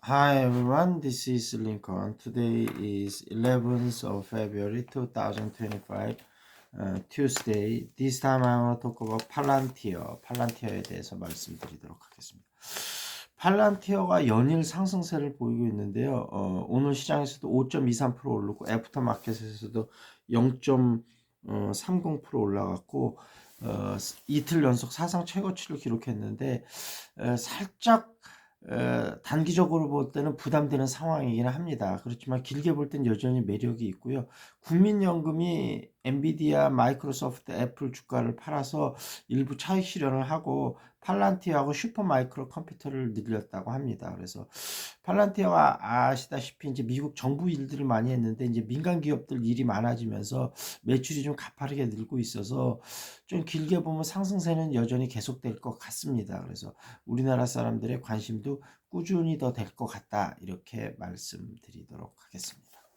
Hi everyone, this is Lincoln. Today is 11th of February 2025, uh, Tuesday. This time I want to talk about 팔란티어, 팔란티어에 대해서 말씀드리도록 하겠습니다. 팔란티어가 연일 상승세를 보이고 있는데요. 어, 오늘 시장에서도 5.23% 오르고 애프터 마켓에서도 0.30% 올라갔고 어, 이틀 연속 사상 최고치를 기록했는데 에, 살짝 에, 단기적으로 볼 때는 부담되는 상황이긴 합니다. 그렇지만 길게 볼 땐 여전히 매력이 있고요. 국민연금이 엔비디아, 마이크로소프트, 애플 주가를 팔아서 일부 차익 실현을 하고 팔란티어하고 슈퍼마이크로 컴퓨터를 늘렸다고 합니다. 그래서 팔란티어가 아시다시피 이제 미국 정부 일들을 많이 했는데 이제 민간 기업들 일이 많아지면서 매출이 좀 가파르게 늘고 있어서 좀 길게 보면 상승세는 여전히 계속될 것 같습니다. 그래서 우리나라 사람들의 관심도 꾸준히 더 될 것 같다 이렇게 말씀드리도록 하겠습니다.